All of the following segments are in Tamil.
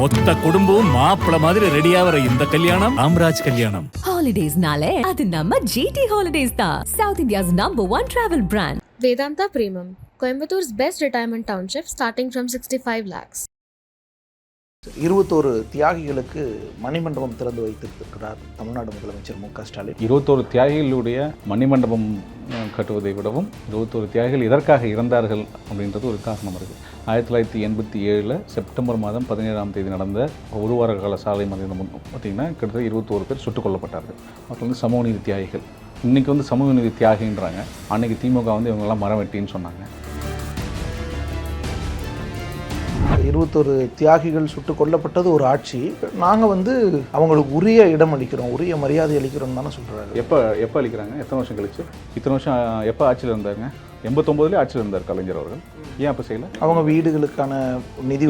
மொத்த குடும்பமும் மாப்பிள மாதிரி ரெடியாகிற இந்த கல்யாணம் ராம்ராஜ் கல்யாணம். ஹாலிடேஸ்னாலே அது நம்ம ஜிடி ஹாலிடேஸ் தான். South India's number one travel brand Vedanta Premium, Coimbator's best retirement township starting from 65 lakhs. இருபத்தோரு தியாகிகளுக்கு மணிமண்டபம் திறந்து வைத்திருக்கிறார் தமிழ்நாடு முதலமைச்சர் மு க ஸ்டாலின். இருபத்தோரு தியாகிகளுடைய மணிமண்டபம் கட்டுவதை விடவும் இருபத்தோரு தியாகிகள் இதற்காக இறந்தார்கள் அப்படின்றது ஒரு காரணம் இருக்குது ஆயிரத்தி தொள்ளாயிரத்தி எண்பத்தி ஏழில் செப்டம்பர் மாதம் பதினேழாம் தேதி நடந்த ஒரு வார கால சாலை மனிதம் பார்த்திங்கன்னா கிட்டத்தட்ட இருபத்தோரு பேர் சுட்டுக் கொல்லப்பட்டார்கள். அவர்கள் வந்து சமூக நீதி தியாகிகள். இன்றைக்கி வந்து சமூக நீதி தியாகின்றாங்க. அன்றைக்கி திமுக வந்து இவங்கெல்லாம் மரம் வெட்டின்னு சொன்னாங்க. இருபத்தொரு தியாகிகள் சுட்டு கொல்லப்பட்டது ஒரு ஆட்சி. நாங்கள் வந்து அவங்களுக்கு உரிய இடம் அளிக்கிறோம் உரிய மரியாதை அளிக்கிறோம் தானே சொல்கிறாரு எப்போ எப்போ அளிக்கிறாங்க? எத்தனை வருஷம் கழிச்சு? இத்தனை வருஷம் எப்போ ஆட்சியில் இருந்தாங்க எண்பத்தொம்போதுலேயே ஆட்சியில் இருந்தார் கலைஞர் அவர்கள். ஏன் அப்போ செய்யல? அவங்க வீடுகளுக்கான நிதி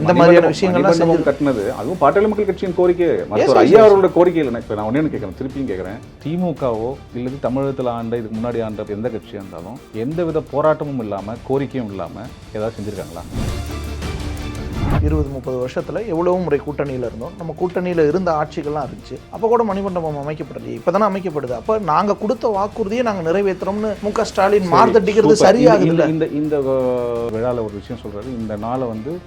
இந்த மாதிரியான விஷயங்கள்லாம் கட்டினது. அதுவும் பாட்டாளி மக்கள் கட்சியின் கோரிக்கை yes, ஐயா. அவர்களோட கோரிக்கை இல்லை இப்போ நான் ஒண்ணே கேட்குறேன் திருப்பியும் கேட்குறேன் திமுகவோ இல்லது தமிழகத்தில் ஆண்ட இதுக்கு முன்னாடி ஆண்ட எந்த கட்சியாக இருந்தாலும் எந்தவித போராட்டமும் இல்லாமல் கோரிக்கையும் இல்லாமல் ஏதாவது செஞ்சுருக்காங்களா? இருபது முப்பது வருஷத்துல எவ்வளவு முறை கூட்டணியில இருந்தோம். நம்ம கூட்டணியில இருந்த ஆட்சிகள்லாம் இருந்துச்சு. அப்போ கூட மணிமண்டபம் அமைக்கப்படலையே. இப்பதானே அமைக்கப்படுது. அப்ப நாங்க கொடுத்த வாக்குறுதியை நாங்க நிறைவேற்றுறோம்னு மு க ஸ்டாலின் மார்த்தடிக்கிறது சூப்பர். சரியாகுது இந்த- இந்த விழால ஒரு விஷயம் சொல்றாரு. இந்த நாளை வந்து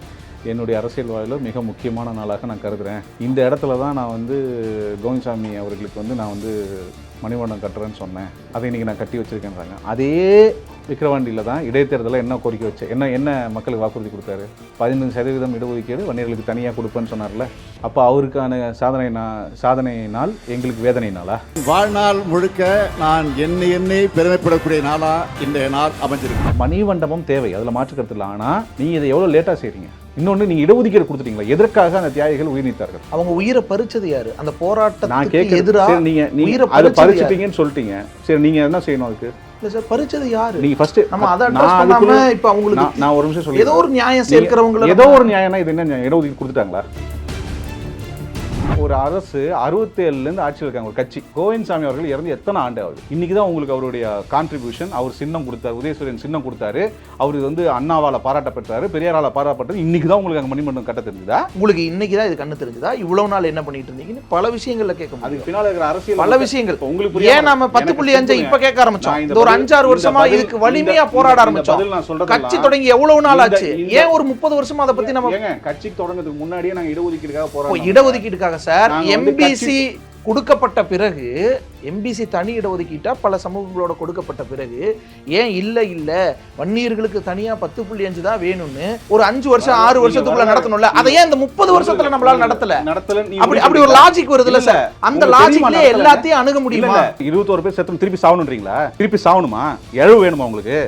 என்னுடைய அரசியல் வாழ்வில் மிக முக்கியமான நாளாக நான் கருதுறேன். இந்த இடத்துல தான் நான் வந்து கோவிந்தசாமி அவர்களுக்கு வந்து நான் வந்து மணிமண்டபம் கட்டுறேன்னு சொன்னேன். அதை இன்னைக்கு நான் கட்டி வச்சிருக்கேன்றாங்க. அதே விக்கிரவாண்டியில் தான் இடைத்தேர்தலில் என்ன கோரிக்கை வச்சேன் என்ன என்ன மக்களுக்கு வாக்குறுதி கொடுத்தாரு? பதினஞ்சு சதவீதம் இடஒதுக்கீடு வன்னியர்களுக்கு தனியாக கொடுப்பேன்னு சொன்னார்ல. அப்போ அவருக்கான சாதனை நா- சாதனை நாள் எங்களுக்கு வேதனை நாளா? வாழ்நாள் முழுக்க நான் என்னை என்னை பெருமைப்படக்கூடிய நாளா இன்றைய நாள் அமைஞ்சிருக்கு. மணிமண்டபம் தேவை. அதில் மாற்று கருத்து இல்லை. ஆனால் நீங்கள் இதை எவ்வளோ லேட்டாக செய்கிறீங்க இன்னொன்று நீங்கள் இடஒதுக்கீடு கொடுத்துட்டீங்களா எதற்காக அந்த தியாகிகள் உயிர் நீத்தார்கள்? அவங்க உயிரை பறிச்சது யாரு? அந்த நான் போராட்டத்துக்கு கேட்குறேன் எதிராக நீங்கள் நீங்கள் அதை? பறிச்சிட்டீங்கன்னு சொல்லிட்டீங்க. சரி நீங்கள் என்ன செய்யணும் அதுக்கு? இல்ல சார் பறிச்சது யாரு? நீங்கள் ஃபஸ்ட்டு நம்ம அதை அட்ரஸ் பண்ணாம இப்ப அவங்களுக்கு நான் ஒரு நிமிஷம் சொல்லி ஏதோ ஒரு நியாயம் சேர்க்கிறவங்கள ஏதோ ஒரு நியாயம்னா இது என்ன நியாயம்? இடஒதுக்கீடு கொடுத்துட்டாங்களா? ஒரு அரசு அறுபத்தேழுலேருந்து ஆட்சியில் இருக்காங்க ஒரு கட்சி. கோவிந்தசாமி அவர்கள் இறந்து எத்தனை ஆண்டு ஆகுது? இன்னைக்கு தான் உங்களுக்கு அவருடைய கான்ட்ரிபியூஷன் அவர் சின்னம் கொடுத்தாரு உதயசூரியன் சின்னம் கொடுத்தாரு அவர் வந்து அண்ணாவால பாராட்டப்பட்டாரு பெரியாரால பாராட்டப்பட்டது இன்னைக்கு தான் உங்களுக்கு அங்கே மணிமண்டபம் கட்ட தெரிஞ்சுதா? உங்களுக்கு இன்னைக்கு தான் இது கண்ணு தெரிஞ்சுதா? இவ்வளவு நாள் என்ன பண்ணிட்டு இருந்தீங்கன்னு பல விஷயங்கள்ல கேட்க முடியும். அதுக்கு பின்னால இருக்கிற அரசியல் பல விஷயங்கள். உங்களுக்கு ஏன் நாம பத்து புள்ளி அஞ்சை. இப்ப கேட்க ஆரம்பிச்சோம்? ஒரு அஞ்சாறு வருஷமா இதுக்கு வலிமையா இந்த- போராட ஆரம்பிச்சோம். கட்சி தொடங்கி எவ்வளவு நாள் ஆச்சு? ஏன் ஒரு முப்பது வருஷமா அதை பத்தி நம்ம கட்சிக்கு தொடங்குறதுக்கு முன்னாடியே நாங்க இடஒதுக்கீடுக்காக போறோம் இடஒதுக்கீடுக்காக சார்? வந்து எம்பிசி கொடுக்கப்பட்ட பிறகு எம்பிசி தனி இடஒதுக்கீட்டா பல சமூகங்களோட கொடுக்கப்பட்ட பிறகு ஏன் இல்ல இல்ல வன்னியர்களுக்கு தனியா பத்து புள்ளி அஞ்சு தான் வேணும்னு ஒரு அஞ்சு வருஷம் ஆறு வருஷத்துக்குள்ள நடத்தணும்ல? அதை ஏன் இந்த முப்பது வருஷத்துல நம்மளால நடத்தல? நடத்தல அப்படி அப்படி ஒரு லாஜிக் வருதுல்ல சார். அந்த நடத்தல? எல்லாத்தையும் அணுக இல்ல முடியுமா? இல்ல இருபத்தோரு பேர் செத்து திருப்பி சாவணுன்றீங்களா திருப்பி சாவணுமா? எழவு வேணுமா உங்களுக்கு?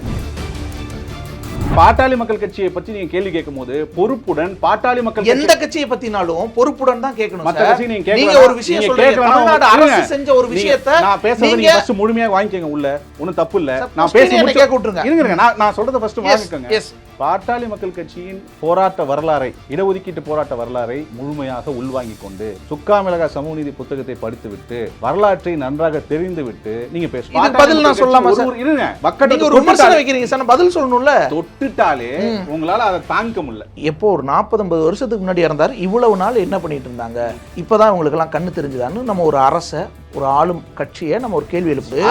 பாட்டாளி மக்கள் கட்சியை பத்தி நீங்க கேள்வி கேட்கும்போது பொறுப்புடன் பாட்டாளி மக்கள் எந்த கட்சி- கட்சியை பத்தினாலும் பொறுப்புடன் தான் கேட்கணும் மத்த. கட்சி நீங்க. நீங்க ஒரு விஷயம் சொல்றீங்க. தமிழ்நாடு. அரசு செஞ்ச ஒரு விஷயத்தை நான் பேசுறது நீங்க ஃபர்ஸ்ட் முழுமையா வாங்கிக்கங்க உள்ள ஒண்ணும் தப்பு இல்ல நான் பேசி முடிச்சு கேட்க விட்டுருங்க. இருங்க. நான் நான் சொல்றத ஃபர்ஸ்ட் வாங்கிக்கோங்க yes. பாட்டாளி மக்கள் கட்சியின் போராட்ட வரலாறை இடஒதுக்கீட்டு போராட்ட வரலாறை முழுமையாக உள்வாங்கிக் கொண்டு சுக்கா மிளகா சமூக நீதி புத்தகத்தை படித்துவிட்டு வரலாற்றை நன்றாக தெரிந்துவிட்டு நீங்க பேச இதுக்கு பதில் நான் சொல்லலாமா சார்? இருங்க நீங்க பக்கெட் ஒரு விமர்சனம் வைக்கிறீங்க சார் பதில் சொல்லணும்ல? தொட்டுட்டாலே உங்களால அதை தாங்க முடியல. எப்போ ஒரு நாற்பது ஐம்பது வருஷத்துக்கு முன்னாடி இறந்தார் இவ்வளவு நாள் என்ன பண்ணிட்டு இருந்தாங்க? இப்பதான் இவங்களுக்கெல்லாம் கண்ணு தெரிஞ்சுதான்னு நம்ம ஒரு அரச ஒரு ஆளும் கட்சியை நம்ம ஒரு கேள்வி கேள்வி.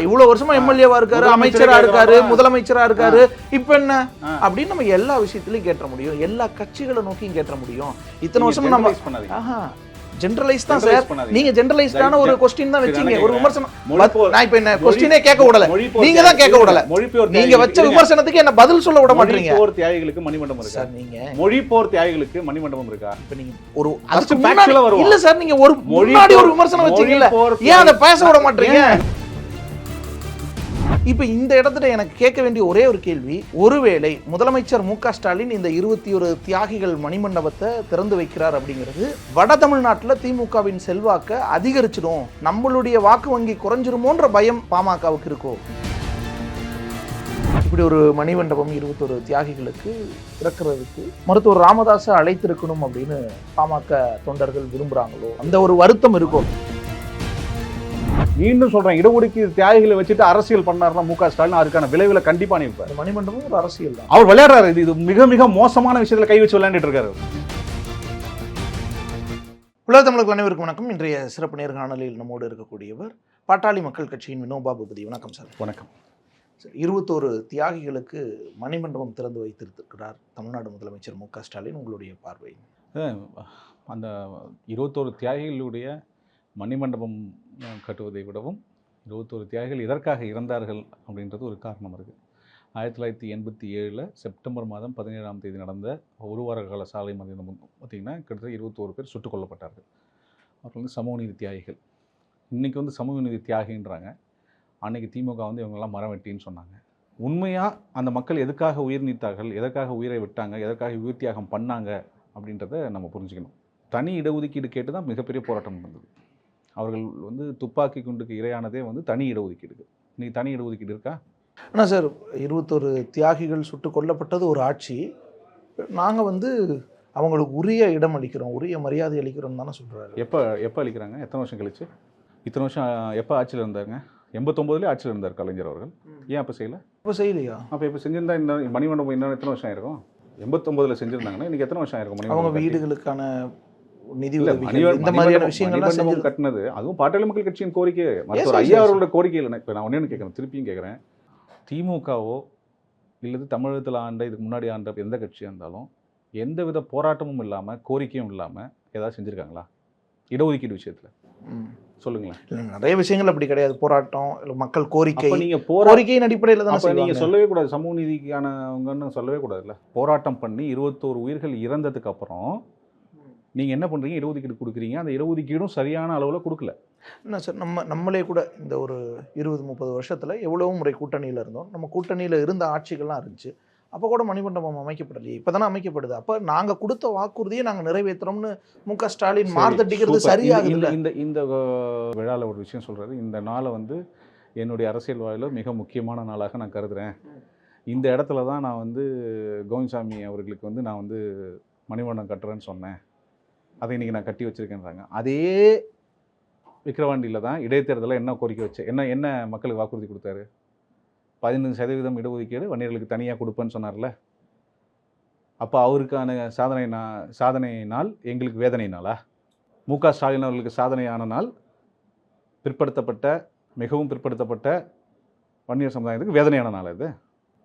இவ்வளவு வருஷமா எம்எல்ஏவா இருக்காரு அமைச்சரா இருக்காரு. முதலமைச்சரா இருக்காரு. இப்ப என்ன. அப்படின்னு நம்ம எல்லா விஷயத்திலயும் கேட்ட முடியும். எல்லா கட்சிகளை நோக்கியும் கேட்ட முடியும். இத்தனை வருஷம் நம்ம ஜெனரலைஸ் தான் சார். நீங்க ஜெனரலைஸ்டான ஒரு கொஸ்டின் தான் வச்சீங்க ஒரு. விமர்சனம் நான் இப்ப என்ன மொழி- கொஸ்டினே கேட்க விடல நீங்க தான் கேட்க விடல மொழிப்போர் நீங்க வச்ச. விமர்சனத்துக்கு என்ன பதில் சொல்ல விட மாட்டீங்க மொழிப்போர் தியாகிகளுக்கு மணிமண்டபம் இருக்கா சார் நீங்க மொழிப்போர் தியாகிகளுக்கு மணிமண்டபம் இருக்கா இப்ப நீங்க ஒரு அதுக்கு வருவோம். இல்ல சார் நீங்க ஒரு மொழி முன்னாடி ஒரு போர்- விமர்சனம் மொழி போர் ஏன் அதை பேச விட? மாட்டீங்க இப்போ இந்த இடத்துல எனக்கு கேட்க வேண்டிய ஒரே ஒரு கேள்வி ஒருவேளை முதலமைச்சர் மு ஸ்டாலின் இந்த இருபத்தி ஒரு தியாகிகள் மணிமண்டபத்தை திறந்து வைக்கிறார் அப்படிங்கிறது வட தமிழ்நாட்டில் திமுகவின் செல்வாக்க அதிகரிச்சிடும் நம்மளுடைய வாக்கு வங்கி குறைஞ்சிருமோன்ற பயம் பாமகவுக்கு இருக்கோ? இப்படி ஒரு மணிமண்டபம் இருபத்தொரு தியாகிகளுக்கு திறக்கிறதுக்கு மருத்துவர் ராமதாஸை அழைத்திருக்கணும் அப்படின்னு பாமக தொண்டர்கள் விரும்புறாங்களோ? அந்த ஒரு வருத்தம் இருக்கும் மீண்டும் சொல்றேன் இடஒதுக்கீடு தியாகிகளை வச்சுட்டு அரசியல் பண்ணாருன்னா மு க. ஸ்டாலின் அதுக்கான விளைவுல கண்டிப்பா அனுப்பிப்பார் அந்த மணிமண்டபம் ஒரு அரசியல் தான். அவர் விளையாடுறாரு இது இது மிக மிக மோசமான விஷயத்துல கை வச்சு விளையாண்டுட்டு இருக்காரு. உலக தமிழர்கள் அனைவருக்கும் வணக்கம். இன்றைய சிறப்பு நேர்காணலில் நம்மோடு இருக்கக்கூடியவர் பாட்டாளி மக்கள் கட்சியின் வினோபா பூபதி. வணக்கம் சார். வணக்கம். சார் இருபத்தோரு தியாகிகளுக்கு மணிமண்டபம் திறந்து வைத்திருக்கிறார் தமிழ்நாடு முதலமைச்சர் மு க. ஸ்டாலின். உங்களுடைய பார்வை அந்த இருபத்தோரு தியாகிகளுடைய மணிமண்டபம் கட்டுவதை விடவும் இருபத்தோரு தியாகிகள் இதற்காக இறந்தார்கள் அப்படின்றது ஒரு காரணம் இருக்குது ஆயிரத்தி தொள்ளாயிரத்தி எண்பத்தி ஏழில் செப்டம்பர் மாதம் பதினேழாம் தேதி நடந்த ஒரு வார கால சாலை மதியம் பார்த்திங்கன்னா கிட்டத்தட்ட இருபத்தோரு பேர் சுட்டுக் கொல்லப்பட்டார்கள். அவர்கள் வந்து சமூக நீதி தியாகிகள். இன்றைக்கி வந்து சமூக நீதி தியாகின்றாங்க. அன்றைக்கி திமுக வந்து இவங்கெல்லாம் மரம் வெட்டின்னு சொன்னாங்க. உண்மையாக அந்த மக்கள் எதுக்காக உயிர் நீத்தார்கள் எதற்காக உயிரை விட்டாங்க எதற்காக உயிர் தியாகம் பண்ணாங்க அப்படின்றத நம்ம புரிஞ்சுக்கணும். தனி இடஒதுக்கீடு கேட்டு தான் மிகப்பெரிய போராட்டம் நடந்தது. அவர்கள் வந்து துப்பாக்கி குண்டுக்கு இரையானதே வந்து தனி இடஒதுக்கீடு நீ தனி இடஒதுக்கீடு இருக்கா? ஆனால் சார் இருபத்தொரு தியாகிகள் சுட்டு கொல்லப்பட்டது ஒரு ஆட்சி. நாங்கள் வந்து அவங்களுக்கு உரிய இடம் அளிக்கிறோம் உரிய மரியாதை அளிக்கிறோம் தானே சொல்கிறாரு எப்போ எப்போ அளிக்கிறாங்க? எத்தனை வருஷம் கழிச்சு? இத்தனை வருஷம் எப்போ ஆட்சியில் இருந்தாங்க எண்பத்தொம்போதுலேயே ஆட்சியில் இருந்தார் கலைஞர் அவர்கள். ஏன் அப்போ செய்யலை? இப்போ செய்யலையா? அப்போ இப்போ செஞ்சிருந்தா இந்த மணிமண்டபம் இன்னும் எத்தனை வருஷம் ஆயிருக்கும்? எண்பத்தொம்போதில் செஞ்சுருந்தாங்கன்னா இன்றைக்கி எத்தனை வருஷம் ஆயிருக்கும் அவங்க? வீடுகளுக்கான நிதி இந்த மாதிரியான விஷயங்கள்லாம் செஞ்சு கட்டினது அதுவும் பாட்டாளி மக்கள் கட்சியின் கோரிக்கை மருத்துவர் ஐயா. அவர்களோட கோரிக்கை இல்லை இப்போ நான் ஒன்று கேட்குறேன் திருப்பியும் கேட்குறேன் திமுகவோ இல்லது தமிழகத்தில் ஆண்ட இதுக்கு முன்னாடி ஆண்ட எந்த கட்சியாக இருந்தாலும் எந்தவித போராட்டமும் இல்லாமல் கோரிக்கையும் இல்லாமல் ஏதாவது செஞ்சுருக்காங்களா? இடஒதுக்கீடு விஷயத்தில். சொல்லுங்களேன். நிறைய விஷயங்கள் அப்படி கிடையாது போராட்டம் இல்ல மக்கள் கோரிக்கை. நீங்கள் கோரிக்கையின் அடிப்படையில் தானே நீங்கள் சொல்லவே கூடாது சமூக நீதிக்கானவங்கன்னு சொல்லவே கூடாதுல்ல. போராட்டம் பண்ணி இருபத்தோரு உயிர்கள் இறந்ததுக்கு அப்புறம் நீங்கள் என்ன பண்ணுறீங்க இடஒதுக்கீடு கொடுக்குறீங்க. அந்த இடஒதுக்கீடும் சரியான அளவில் கொடுக்கல. என்ன சார் நம்ம நம்மளே கூட இந்த ஒரு இருபது முப்பது வருஷத்துல எவ்வளவு முறை கூட்டணியில இருந்தோம். நம்ம கூட்டணியில இருந்த ஆட்சிகள்லாம் இருந்துச்சு. அப்போ கூட மணிமண்டபம் அமைக்கப்படலையே. இப்போதானே அமைக்கப்படுது. அப்போ நாங்க கொடுத்த வாக்குறுதியை நாங்க நிறைவேற்றுறோம்னு மு க. ஸ்டாலின் சரி, மார்த்தடிக்கிறது சூப்பர். சரியாகுது இந்த இந்த விழால ஒரு விஷயம் சொல்றாரு. இந்த நாளை வந்து என்னுடைய அரசியல் வாழ்வில் மிக முக்கியமான நாளாக நான் கருதுறேன். இந்த இடத்துல தான் நான் வந்து கோவிந்தசாமி அவர்களுக்கு வந்து நான் வந்து மணிமண்டபம் கட்டுறேன்னு சொன்னேன். அதை இன்னைக்கு நான் கட்டி வச்சிருக்கேன்றாங்க. அதே விக்கிரவாண்டியில் தான் இடைத்தேர்தலில் என்ன கோரிக்கை வச்சு என்ன என்ன மக்களுக்கு வாக்குறுதி கொடுத்தாரு? பதினஞ்சு சதவீதம் இடஒதுக்கீடு வன்னியர்களுக்கு தனியாக கொடுப்பேன்னு சொன்னார்ல. அப்போ அவருக்கான சாதனை நா சாதனை நாள் எங்களுக்கு வேதனை நாளா? மு க ஸ்டாலின் அவர்களுக்கு சாதனையான நாள் பிற்படுத்தப்பட்ட மிகவும் பிற்படுத்தப்பட்ட வன்னியர் சமுதாயத்துக்கு வேதனையான நாள் இது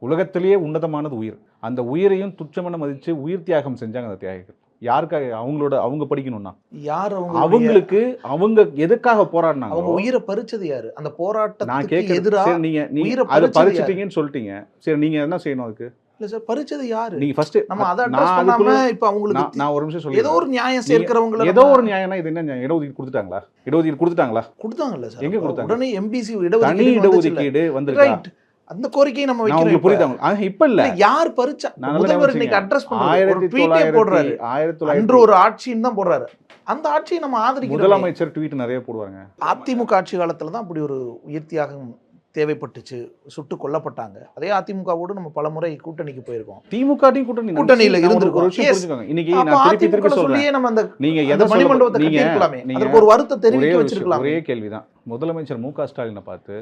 உலகத்திலேயே உன்னதமானது உயிர். அந்த உயிரையும் துச்சமென மதித்து உயிர் தியாகம் செஞ்சாங்க அந்த தியாகிகள். யாருக்காக அவங்களோட அவங்க படிக்கணும்னா? யார் அவங்க அவங்களுக்கு அவங்க எதுக்காக அவங்க போராடினாங்க உயிரை பறிச்சது யாரு? அந்த நான் போராட்டத்துக்கு கேட்கறது எதிரா சரி நீங்க நீங்க அதை பறிச்சிட்டீங்கன்னு சொல்லிட்டீங்க. சரி நீங்க என்ன செய்யணும் அதுக்கு? இல்ல சார் பறிச்சது யாரு? நீங்க ஃபர்ஸ்ட் நம்ம அதை நான் அட்ரஸ் பண்ணாம இப்ப அவங்களுக்கு நான் நான் ஒரு நிமிஷம் ஏதோ சொல்லி ஒரு நியாயம் சேர்க்கிறவங்கள ஏதோ ஒரு நியாயம்னா இது என்ன நியாயம்? இடஒதுக்கீடு கொடுத்துட்டாங்களா? இடஒதுக்கீடு கொடுத்துட்டாங்களா? கொடுத்தாங்கல்ல சார். எங்க கொடுத்தாங்க? உடனே எம்பிசி இடஒதுக்கீடு இடஒதுக்கீடு வந்திருக்கா? ரைட் அந்த கோரிக்கையை நம்ம வைக்கிறோம் உங்களுக்கு இப்ப. புரியுதாங்க ஆனா இப்ப இல்ல. யார் பறிச்சா? முதல்வர் இன்னைக்கு அட்ரஸ் பண்றாரு போடுறாரு. ஆயிரத்தி அன்று தொள்ளாயிரத்தி ஒரு ஆட்சின்னு தான் போடுறாரு. அந்த ஆட்சியை நம்ம ஆதரிக்கிறோம். முதலமைச்சர் ட்வீட் நிறைய போடுவாங்க அதிமுக ஆட்சி காலத்துல தான் அப்படி ஒரு உயிர் தியாகம் தேவைப்பட்டுச்சு. சுட்டு கொல்லப்பட்டாங்க. அதே அதிமுகவோடு நம்ம பல முறை கூட்டணிக்கு போயிருக்கோம். திமுக கூட்டணி கூட்டணியில இருந்திருக்கோம். இன்னைக்கு நான் திருப்பி சொல்லியே நம்ம அந்த நீங்க எதை மணிமண்டபத்தை நீங்க அதற்கு ஒரு வருத்தம் தெரிவிக்க வச்சிருக்கலாம். ஒரே கேள்விதான். முதலமைச்சர் மு க ஸ்டாலினை பார்த்து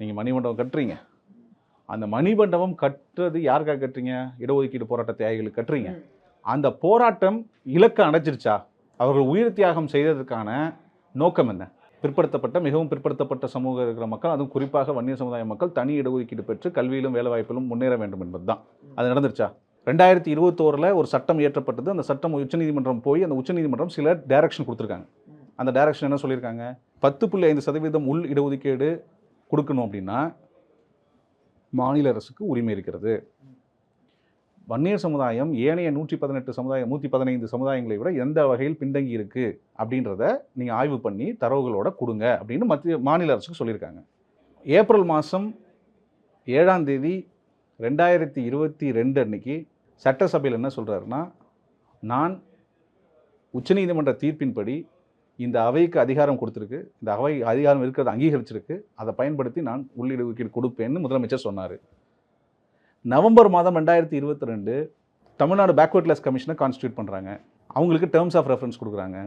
நீங்க மணிமண்டபம் கட்டுறீங்க. அந்த மணிமண்டபம் கட்டுறது யாருக்காக கட்டுறீங்க? இடஒதுக்கீடு போராட்ட தியாகிகளுக்கு கட்டுறீங்க? அந்த போராட்டம் இலக்கை அடைச்சிருச்சா அவர்கள் உயிர் தியாகம் செய்ததற்கான நோக்கம் என்ன? பிற்படுத்தப்பட்ட மிகவும் பிற்படுத்தப்பட்ட சமூகம் இருக்கிற மக்கள் அதுவும் குறிப்பாக வன்னியர் சமுதாய மக்கள் தனி இடஒதுக்கீடு பெற்று கல்வியிலும் வேலைவாய்ப்பிலும் முன்னேற வேண்டும் என்பதுதான். அது நடந்துருச்சா? ரெண்டாயிரத்தி இருபத்தோரில் ஒரு சட்டம் இயற்றப்பட்டது. அந்த சட்டம் உச்சநீதிமன்றம் போய் அந்த உச்சநீதிமன்றம் சில டைரக்ஷன் கொடுத்துருக்காங்க. அந்த டைரக்ஷன் என்ன சொல்லியிருக்காங்க? பத்து புள்ளி ஐந்து சதவீதம் உள் இடஒதுக்கீடு கொடுக்கணும் அப்படின்னா மாநில அரசுக்கு உரிமை இருக்கிறது. வன்னியர் சமுதாயம் ஏனைய நூற்றி பதினெட்டு சமுதாயம் நூற்றி பதினைந்து சமுதாயங்களை விட எந்த வகையில் பின்தங்கி இருக்குது அப்படின்றத நீங்கள் ஆய்வு பண்ணி தரவுகளோட கொடுங்க அப்படின்னு மத்திய மாநில அரசுக்கு சொல்லியிருக்காங்க. ஏப்ரல் மாதம் ஏழாம் தேதி ரெண்டாயிரத்தி இருபத்தி ரெண்டு அன்னைக்கு சட்டசபையில் என்ன சொல்கிறாருன்னா நான் உச்சநீதிமன்ற தீர்ப்பின்படி இந்த அவைக்கு அதிகாரம் கொடுத்துருக்கு. இந்த அவை அதிகாரம் இருக்கிறத அங்கீகரிச்சிருக்கு. அதை பயன்படுத்தி நான் உள்ளீடு ஒதுக்கீடு கொடுப்பேன்னு முதலமைச்சர் சொன்னார். நவம்பர் மாதம் ரெண்டாயிரத்தி இருபத்தி ரெண்டு தமிழ்நாடு பேக்வர்ட் கிளாஸ் கமிஷனை கான்ஸ்டியூட் பண்ணுறாங்க அவங்களுக்கு டேர்ம்ஸ் ஆஃப் ரெஃபரன்ஸ் கொடுக்குறாங்க.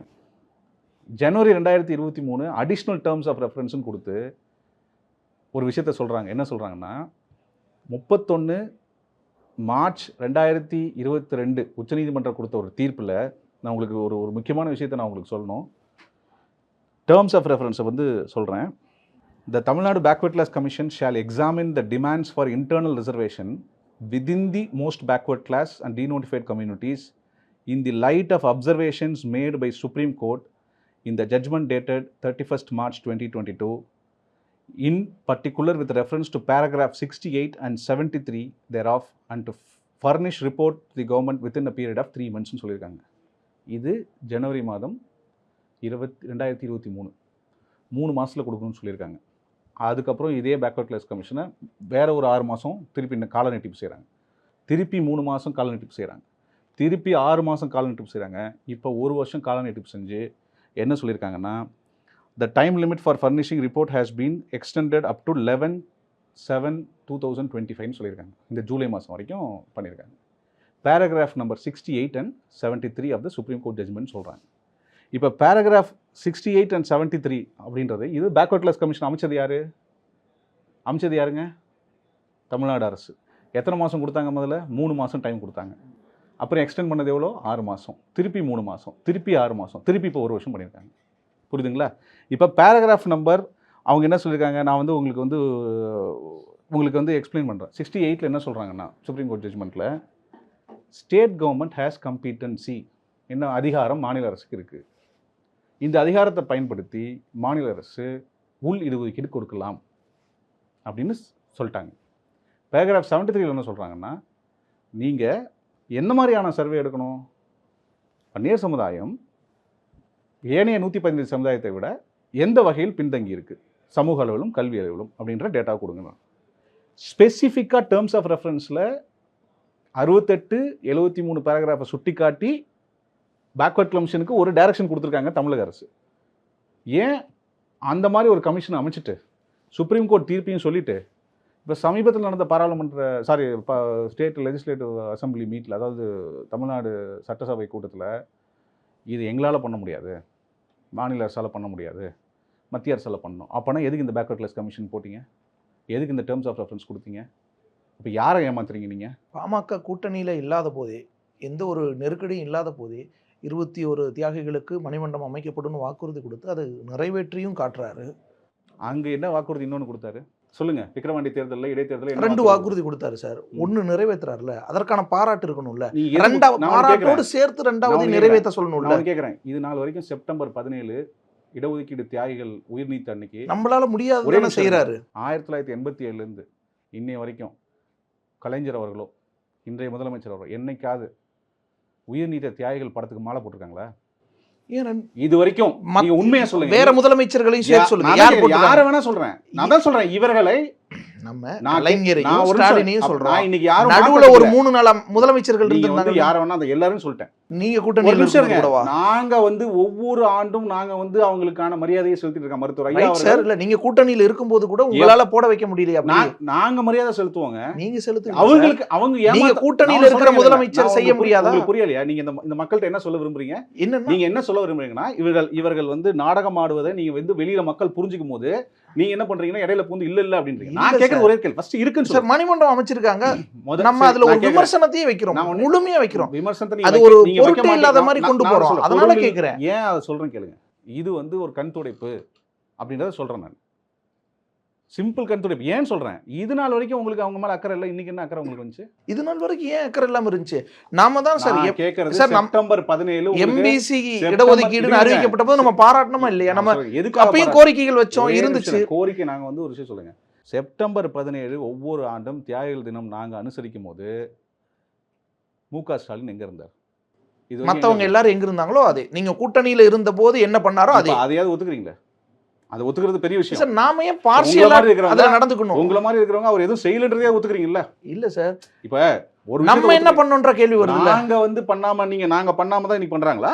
ஜனவரி ரெண்டாயிரத்தி இருபத்தி மூணு அடிஷ்னல் டேர்ம்ஸ் ஆஃப் ரெஃபரன்ஸும் கொடுத்து ஒரு விஷயத்த சொல்கிறாங்க என்ன சொல்கிறாங்கன்னா முப்பத்தொன்று மார்ச் ரெண்டாயிரத்தி இருபத்தி ரெண்டு உச்சநீதிமன்றம் கொடுத்த ஒரு தீர்ப்பில் நான் உங்களுக்கு ஒரு ஒரு முக்கியமான விஷயத்தை நான் உங்களுக்கு சொல்லணும். டேர்ம்ஸ் ஆஃப் ரெஃபரன்ஸை வந்து சொல்கிறேன் the Tamil Nadu backward class commission shall examine the demands for internal reservation within the most backward class and denotified communities in the light of observations made by Supreme Court in the judgment dated 31st March 2022, in particular with reference to paragraph 68 and 73 thereof, and to furnish report to the government within a period of three மந்த்ஸ்னு சொல்லியிருக்காங்க இது ஜனவரி மாதம் இருபத்தி ரெண்டாயிரத்தி இருபத்தி மூணு. மூணு மாதத்தில் கொடுக்கணும்னு சொல்லியிருக்காங்க. அதுக்கப்புறம் இதே பேக்வர்ட் கிளாஸ் கமிஷனை வேறு ஒரு ஆறு மாதம் திருப்பி கால நீட்டிப்பு செய்கிறாங்க திருப்பி மூணு மாதம் கால நீட்டிப்பு செய்கிறாங்க திருப்பி ஆறு மாதம் கால நீட்டிப்பு செய்கிறாங்க இப்போ ஒரு வருஷம் கால நீட்டிப்பு செஞ்சு என்ன சொல்லியிருக்காங்கன்னா the time limit for furnishing report has been extended up to eleven seven two thousand twenty ஃபைவ்னு சொல்லியிருக்காங்க. இந்த ஜூலை மாதம் வரைக்கும் பண்ணியிருக்காங்க. Paragraph number sixty eight and seventy three of the supreme court judgment சொல்கிறாங்க இப்போ paragraph sixty eight and seventy three அப்படின்றது இது பேக்வர்ட் கிளாஸ் கமிஷன் அமைச்சது யார்? அமைச்சது யாருங்க? தமிழ்நாடு அரசு. எத்தனை மாதம் கொடுத்தாங்க முதல்ல? மூணு மாதம் டைம் கொடுத்தாங்க. அப்புறம் எக்ஸ்டெண்ட் பண்ணது எவ்வளோ? ஆறு மாதம் திருப்பி மூணு மாதம் திருப்பி ஆறு மாதம் திருப்பி இப்போ ஒரு வருஷம் பண்ணியிருக்காங்க. புரியுதுங்களா? இப்போ பேராகிராஃப் நம்பர் அவங்க என்ன சொல்லியிருக்காங்க? நான் வந்து உங்களுக்கு வந்து உங்களுக்கு வந்து எக்ஸ்பிளைன் பண்ணுறேன் சிக்ஸ்டி எயிட்டில் என்ன சொல்கிறாங்கன்னா சுப்ரீம் கோர்ட் ஜட்ஜ்மெண்ட்டில் ஸ்டேட் கவர்மெண்ட் ஹேஸ் கம்பீட்டன்சி என்ன அதிகாரம் மாநில அரசுக்கு இருக்குது இந்த அதிகாரத்தை பயன்படுத்தி மாநில அரசு உள் இடஒதுக்கீடு கொடுக்கலாம் அப்படின்னு சொல்லிட்டாங்க. பேராகிராஃப் செவன்ட்டி த்ரீல என்ன சொல்கிறாங்கன்னா நீங்கள் எந்த மாதிரியான சர்வே எடுக்கணும்? பன்னியர் சமுதாயம் ஏனைய நூற்றி பதினைந்து சமுதாயத்தை விட எந்த வகையில் பின்தங்கி இருக்குது சமூக அளவிலும் கல்வி அளவிலும் அப்படின்ற டேட்டா கொடுங்க ஸ்பெசிஃபிக்காக டேர்ம்ஸ் ஆஃப் ரெஃபரன்ஸில் அறுபத்தெட்டு எழுபத்தி மூணு பேராகிராஃபை சுட்டி காட்டி பேக்வர்ட் கமிஷனுக்கு ஒரு டைரக்ஷன் கொடுத்துருக்காங்க தமிழக அரசு. ஏன் அந்த மாதிரி ஒரு கமிஷன் அமைச்சிட்டு சுப்ரீம் கோர்ட் தீர்ப்பையும் சொல்லிவிட்டு இப்போ சமீபத்தில் நடந்த பாராளுமன்ற சாரி ஸ்டேட் லெஜிஸ்லேட்டிவ் அசம்பிளி மீட்டில் அதாவது தமிழ்நாடு சட்டசபை கூட்டத்தில் இது எங்களால் பண்ண முடியாது. மாநில அரசால் பண்ண முடியாது. மத்திய அரசால் பண்ணணும். அப்போனா எதுக்கு இந்த பேக்வர்ட் கிளாஸ் கமிஷன் போட்டிங்க? எதுக்கு இந்த டேர்ம்ஸ் ஆஃப் ரெஃபரன்ஸ் கொடுத்தீங்க? இப்போ யாரை ஏமாத்துறீங்க நீங்கள் பாமக கூட்டணியில் இல்லாத போதே எந்த ஒரு நெருக்கடியும் இல்லாத போதே இருபத்தி ஒரு தியாகிகளுக்கு மணிமண்டபம் அமைக்கப்படும் வாக்குறுதி கொடுத்து அது நிறைவேற்றியும் காட்டுறாரு. அங்கே என்ன வாக்குறுதி இன்னொன்று கொடுத்தாரு? சொல்லுங்க. விக்கிரவாண்டி தேர்தலில் இடைத்தேர்தலில் ரெண்டு வாக்குறுதி? கொடுத்தாரு சார். ஒன்னு நிறைவேற்றுறாருல அதற்கான பாராட்டு இருக்கணும்ல. ரெண்டாவது பாராட்டோடு. சேர்த்து ரெண்டாவது நிறைவேற்ற நான் சொல்லணும்ல கேட்குறேன் இது நாள் வரைக்கும் செப்டம்பர் பதினேழு இடஒதுக்கீடு தியாகிகள் உயிர் நீத்த அன்னைக்கு நம்மளால ஒரே முடியாதுன்னு நிமிஷம் செய்யறாரு ஆயிரத்தி தொள்ளாயிரத்தி எண்பத்தி ஏழுலேருந்து இன்னைய வரைக்கும் கலைஞர் அவர்களோ இன்றைய முதலமைச்சர் அவர்களோ என்னைக்காவது உயிர் நீத்த தியாகிகள் படத்துக்கு மாலை போட்டிருக்காங்களா? இது வரைக்கும் நீங்க உண்மையா சொல்லுங்க. வேற முதலமைச்சர்களையும் சேர்த்து சொல்லுங்க. யார் வேணா சொல்றேன். நான் தான் சொல்றேன். இவர்களை நம்ம நான் நான் கலைஞரையும். ஸ்டாலினையும் நான் இன்னைக்கு யாரும் நடுவுல ஒரு. மூணு நாளா முதலமைச்சர்கள் இருந்தாங்க யாரை வேணா அந்த எல்லாரும் சொல்லிட்டேன். நீங்க. கூடவா நாங்க வந்து ஒவ்வொரு ஆண்டும் நாங்க வந்து அவங்களுக்கான மரியாதையை செலுத்திட்டு இருக்கோம். மருத்துவர் சார் இல்ல நீங்க கூட்டணியில இருக்கும்போது கூட உங்களால போட வைக்க முடியலையா நாங்க மரியாதை செலுத்துவோங்க. நீங்க செலுத்து அவங்களுக்கு அவங்க நீங்க கூட்டணியில இருக்கிற முதலமைச்சர் செய்ய முடியாதா? உங்களுக்கு புரியலையா? நீங்க இந்த இந்த மக்கள்கிட்ட என்ன சொல்ல விரும்புறீங்க? என்னன்னா? நீங்க என்ன சொல்ல விரும்புறீங்கன்னா இவர்கள் இவர்கள் வந்து நாடகம் ஆடுவதை நீங்க வந்து வெளியில மக்கள் புரிஞ்சுக்கும் போது நீங்க என்ன பண்றீங்கன்னா இடையில பூந்து இல்ல இல்ல அப்படின்றீங்க. நான் சார். ஒரே கேள்வி. ஃபர்ஸ்ட் இருக்குன்னு சார் மணிமண்டபம் அமைச்சிருக்காங்க. நம்ம அதுல ஒரு. விமர்சனத்தையும் வைக்கிறோம். முழுமையா வைக்கிறோம். விமர்சனத்தை அது ஒரு நீங்க வைக்க. இல்லாத மாதிரி கொண்டு போறோம். அதனால பொருள் கேட்கிறேன். ஏன் அதை சொல்றேன் கேளுங்க. இது வந்து ஒரு கண் துடைப்பு அப்படின்றத சொல்றேன் நான். சிம்பிள் கண் துடைப்பு. ஏன் சொல்றேன்? இது நாள் வரைக்கும் உங்களுக்கு அவங்க மேல அக்கறை இல்லை? இன்னைக்கு என்ன அக்கறை உங்களுக்கு வந்துச்சு? இது நாள் வரைக்கும் ஏன் அக்கறை இல்லாம இருந்துச்சு? நாம தான் சார் கேட்கறது சார், செப்டம்பர் பதினேழு எம்பிசி இடஒதுக்கீடுன்னு. அறிவிக்கப்பட்ட போது நம்ம பாராட்டணுமா இல்லையா? நம்ம எதுக்காக அப்பயும் கோரிக்கைகள் வச்சோம் இருந்துச்சு. கோரிக்கை நாங்க வந்து ஒரு விஷயம் சொல்லுங்க. செப்டம்பர் பதினேழு ஒவ்வொரு ஆண்டும் தியாகிகள் தினம் நாங்க அனுசரிக்கும் போது மு க ஸ்டாலின் எங்க இருந்தார்? எங்க எல்லாரும் எங்க இருந்தாங்களோ அதே. நீங்க கூட்டணியில இருந்த போது என்ன பண்ணாரோ? அதே. அதையாவது ஒத்துக்கிறீங்களா? அதை ஒத்துக்கிறது பெரிய விஷயம். சார் நாம ஏன் பார்சியலா இருக்கிறவங்க நடந்துக்கணும்? உங்களை மாதிரி இருக்கிறவங்க அவர் எதுவும் செய்யலன்றதே ஒத்துக்கிறீங்களா இல்ல சார். இப்ப ஒரு நம்ம என்ன பண்ணோன்ற கேள்வி வருதுல்ல? நாங்க வந்து பண்ணாம நீங்க நாங்க பண்ணாம தான் இன்னைக்கு பண்றாங்களா?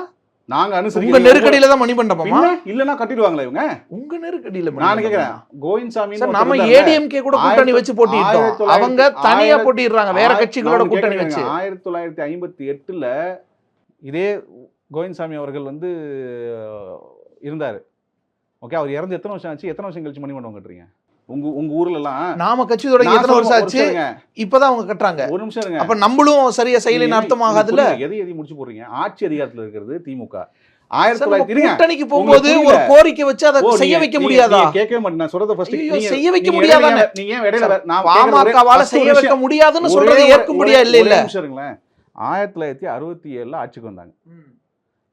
நாங்க உங்க அனுசரிக்கிறோம் நெருக்கடியில தான் மணிமண்டபமா? பின்ன இல்லனா கட்டிடுவாங்களா இவங்க? உங்க நெருக்கடியில நான்? கேக்குறேன் கோவிந்த் சார் நாம ஏடிஎம்கே கூட கூட்டணி வச்சு போட்டிட்டோம். அவங்க தனியா போட்டிடுறாங்க வேற கட்சிகளோட கூட்டணி வச்சு. ஆயிரத்தி தொள்ளாயிரத்தி ஐம்பத்தி எட்டுல இதே கோவிந்தசாமி அவர்கள் வந்து இருந்தாரு. ஓகே அவர் இறந்து எத்தனை வருஷம் ஆச்சு? எத்தனை வருஷம் கழிச்சு மணிமண்டபம் கட்டுறீங்க? உங்க உங்க ஊர்ல எல்லாம் நாம கட்சி தொடங்கி எத்தனை வருஷம் ஆச்சு. இப்பதான் அவங்க கட்டுறாங்க. ஒரு நிமிஷம் இருங்க. அப்ப நம்மளும் சரியா செய்யலைன்னு நீங்க அர்த்தம் நீங்க ஆகாதுல்ல புரியுங்க, எதை எதை முடிச்சு போடுறீங்க? ஆட்சி அதிகாரத்துல இருக்கிறது திமுக. ஆயிரத்தி தொள்ளாயிரத்தி. கூட்டணிக்கு போகும்போது ஒரு. கோரிக்கை வச்சு அதை செய்ய வைக்க முடியாதா? கேட்கவே மாட்டேன். நான் சொல்றத ஃபர்ஸ்ட் செய்ய வைக்க முடியாதானே? நீங்க ஏன் இடையில நான் பாமகவால செய்ய வைக்க. முடியாதுன்னு சொல்றதை ஏற்க முடியா ஒரே- இல்ல இல்ல. ஆயிரத்தி தொள்ளாயிரத்தி அறுபத்தி ஏழுல ஆட்சிக்கு வந்தாங்க.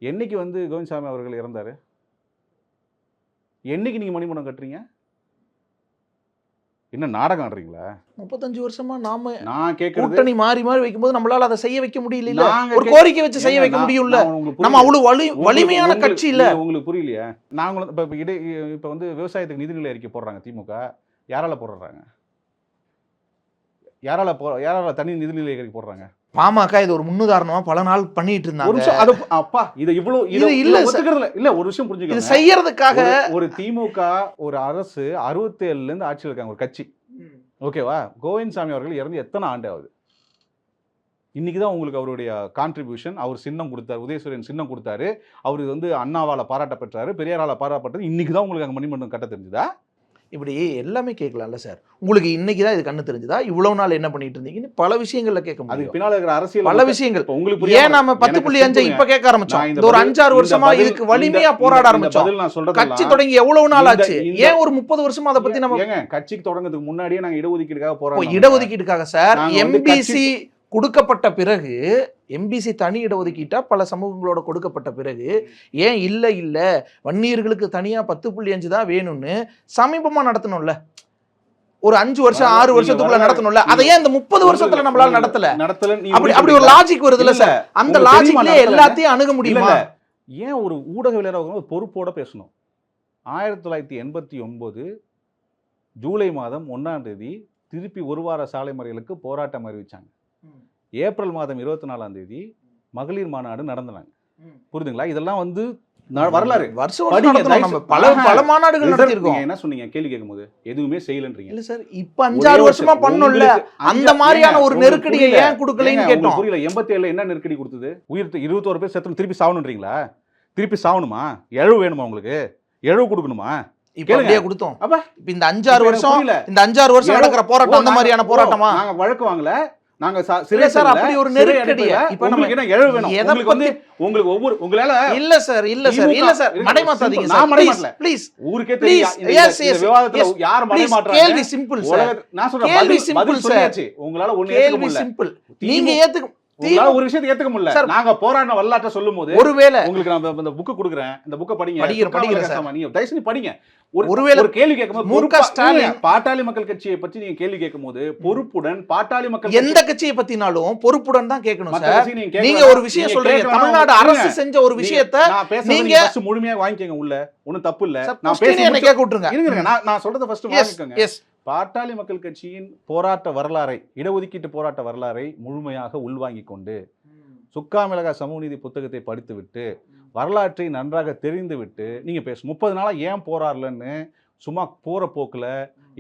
என்னைக்கு வந்து கோவிந்தசாமி அவர்கள் இறந்தாரு? என்னைக்கு நீங்க மணிமண்டபம் கட்டுறீங்க? என்ன நாடகம் ஆடுறீங்களா? முப்பத்தஞ்சு வருஷமா நாம நான் கேட்கறது கூட்டணி மாறி மாறி வைக்கும்போது நம்மளால அதை செய்ய வைக்க முடியல ஒரு கோரிக்கை வச்சு செய்ய வைக்க முடியும்ல. நம்ம. அவ்வளவு வலி வலிமையான கட்சி இல்ல. உங்களுக்கு புரியலையா. நாங்களும் இப்ப இப்ப இடை இப்ப வந்து விவசாயத்துக்கு நிதிநிலை அறிக்கை போடுறாங்க திமுக. யாரால போடுறாங்க? யாரால போ யாரால தனி நிதிநிலை அறிக்கை போடுறாங்க? பாமக இது ஒரு முன்னுதாரணமா பல நாள் பண்ணிட்டு இருந்தாங்க. அது அப்பா இது இவ்வளவு இது இது இல்ல இல்ல ஒரு விஷயம் இது புரிஞ்சுக்கோங்க செய்யறதுக்காக ஒரு- திமுக ஒரு அரசு அறுபத்தேழுல இருந்து ஆட்சியில் இருக்காங்க ஒரு கட்சி. ஓகேவா? கோவிந்தசாமி அவர்கள் இறந்து எத்தனை ஆண்டு ஆகுது இன்னைக்கு தான் உங்களுக்கு அவருடைய கான்ட்ரிபியூஷன் அவர் சின்னம் கொடுத்தாரு உதயசூரியன் சின்னம் கொடுத்தாரு. அவர் வந்து அண்ணாவால பாராட்ட பெற்றாரு பெரியாரால பாராட்டப்பட்டது. இன்னைக்கு தான் உங்களுக்கு அங்க மணிமண்டபம் கட்ட தெரிஞ்சுதா? இப்படி எல்லாமே கேட்கலாம்ல சார்? உங்களுக்கு இன்னைக்கு தான் இது கண்ணு தெரிஞ்சுதா? இவ்வளவு நாள் என்ன பண்ணிட்டு இருந்தீங்கன்னு பல விஷயங்கள்ல கேட்க முடியும். பின்னால இருக்கிற அரசியல் பல விஷயங்கள். உங்களுக்கு ஏன் நாம பத்து புள்ளி அஞ்சு இப்ப கேட்க ஆரம்பிச்சோம்? இந்த ஒரு அஞ்சாறு வருஷமா இதுக்கு வலிமையா போராட ஆரம்பிச்சோம். கட்சி தொடங்கி எவ்வளவு நாள் ஆச்சு? ஏன் ஒரு முப்பது வருஷமா அதை பத்தி நம்ம கட்சிக்கு தொடங்குறதுக்கு முன்னாடியே நாங்க இடஒதுக்கீடுக்காக போறோம் இடஒதுக்கீட்டுக்காக சார்? எம்பிசி கொடுக்கப்பட்ட பிறகு எம்பிசி தனி இடஒதுக்கீட்டா பல சமூகங்களோட கொடுக்கப்பட்ட பிறகு ஏன் இல்ல இல்ல வன்னியர்களுக்கு தனியா பத்து புள்ளி அஞ்சு தான் வேணும்னு சமீபமா நடத்தணும்ல. ஒரு அஞ்சு வருஷம் ஆறு வருஷத்துக்குள்ள நடத்தணும்ல. அதை ஏன் இந்த முப்பது வருஷத்துல நம்மளால நடத்தல? அப்படி அப்படி ஒரு லாஜிக் வருதுல்ல சார். அந்த லாஜிக்லயே? எல்லாத்தையும் அணுக முடியுமா? இல்ல. ஏன் ஒரு ஊடகவியலாளர் ஒரு பொறுப்போட பேசணும்? ஆயிரத்தி தொள்ளாயிரத்தி எண்பத்தி ஒன்பது ஜூலை மாதம் ஒன்றாம் தேதி திருப்பி ஒரு வார சாலை மறியலுக்கு போராட்டம் அறிவிச்சாங்க. ஏப்ரல் மாதம் இருபத்தி நாலாம் தேதி மகளிர் மாநாடு நடந்தனாங்க. புரியுதுங்களா இதெல்லாம் வந்து வரலாறு. வருஷம் பல பல மாநாடுகள் நீங்க என்ன சொன்னீங்க? கேள்வி கேட்கும்போது எதுவுமே செய்யலன்றீங்க. இல்ல சார் இப்ப அஞ்சாறு வருஷமா. பண்ணோம்ல. அந்த மாதிரியான ஒரு நெருக்கடியை. ஏன் கொடுக்கலன்னு கேட்டோம். புரியல. எண்பத்தி ஏழுல என்ன நெருக்கடி கொடுத்தது? உயிர் இருபத்தோரு பேர் செத்து திருப்பி சாவணுன்றீங்களா திருப்பி சாவணுமா எழவு வேணுமா உங்களுக்கு? எழவு கொடுக்கணுமா? இப்ப கேளுங்க. அப்படியே கொடுத்தோம். அப்ப. இந்த அஞ்சாறு வருஷம். இந்த அஞ்சாறு வருஷம் நடக்கிற போராட்டம் அந்த மாதிரியான போராட்டமா? நாங்க வழக்கு வாங்கல. நாங்க சிறை சார் அப்படி ஒரு நெருக்கடியை. இப்ப நம்ம உங்களுக்கு என்ன எழவு வேணும்? உங்களுக்கு வந்து உங்களுக்கு ஒவ்வொரு உங்களால இல்ல சார் இல்ல சார் இல்ல சார் மடைமாத்தாதீங்க. சார். நான் ப்ளீஸ் மடைமாட்டல. ப்ளீஸ் ஊருக்கே தெரியும் இந்த- விவாதத்துல யார் மடை மாற்றாங்க கேள்வி சிம்பிள் சார் நான் சொல்றேன் கேள்வி sir. சொல்லியாச்சு. உங்களால ஒண்ணு ஏத்துக்க கேள்வி முடியல. சிம்பிள் நீங்க ஏத்துக்க ஒரு விஷயத்தை ஏத்துக்க முடியல. நாங்க போராடின வரலாற்றை சொல்லும் போது ஒருவேளை உங்களுக்கு நான் இந்த புக் கொடுக்குறேன். இந்த புக்கை படிங்க. சுக்காமல கசாமா, நீங்க தயவு செஞ்சு படிங்க. ஒரு ஒருவேளை ஒரு கேள்வி கேட்கும்போது மு க பொறுப்பா- ஸ்டாலின் பாட்டாளி மக்கள் கட்சியை பத்தி நீங்க கேள்வி கேட்கும்போது பொறுப்புடன் பாட்டாளி மக்கள் எந்த கட்சியை பத்தினாலும் பொறுப்புடன் தான் கேட்கணும் சார். நீங்க. ஒரு விஷயம் சொல்றீங்க. தமிழ்நாடு அரசு. செஞ்ச ஒரு விஷயத்த நீங்க- முழுமையா வாங்கிக்கங்க உள்ள. ஒண்ணும் தப்பு இல்ல. நான் பேசி கேட்க விட்டுருங்க. நான் சொல்றத ஃபர்ஸ்ட் வாங்கிக்கோங்க. பாட்டாளி மக்கள் கட்சியின் போராட்ட வரலாறை இடஒதுக்கீட்டு போராட்ட வரலாறை முழுமையாக உள்வாங்கி கொண்டு சுக்கா மிளகா சமூக நீதி புத்தகத்தை படித்துவிட்டு வரலாற்றை நன்றாக தெரிந்துவிட்டு நீங்கள் பேச முப்பது நாளாக ஏன் போராடலன்னு சும்மா போகிற போக்கில்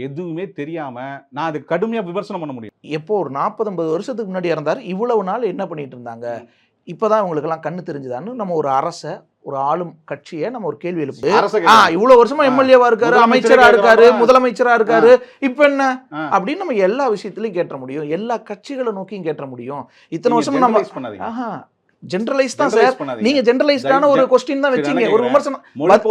எதுவுமே தெரியாமல் நான் அது கடுமையாக விமர்சனம் பண்ண முடியும். எப்போ ஒரு நாற்பது ஐம்பது வருஷத்துக்கு முன்னாடி இறந்தார் இவ்வளவு நாள் என்ன பண்ணிட்டு இருந்தாங்க? இப்பதான் இவங்களுக்கெல்லாம் கண்ணு தெரிஞ்சுதான்னு நம்ம ஒரு அரச ஒரு ஆளும் கட்சியை நம்ம ஒரு கேள்வி எழுப்பு இவ்வளவு வருஷமா. எம்எல்ஏவா இருக்காரு அமைச்சரா இருக்காரு. முதலமைச்சரா இருக்காரு இப்ப என்ன. அப்படின்னு நம்ம எல்லா விஷயத்திலயும் கேட்ட முடியும் எல்லா கட்சிகளை நோக்கியும் கேட்ட முடியும் இத்தனை வருஷம் நம்ம ஜென்ரலைஸ் தான் சார். நீங்க ஜென்ரலைஸ்டான ஒரு கொஸ்டின் தான் வச்சீங்க. ஒரு. விமர்சனம்.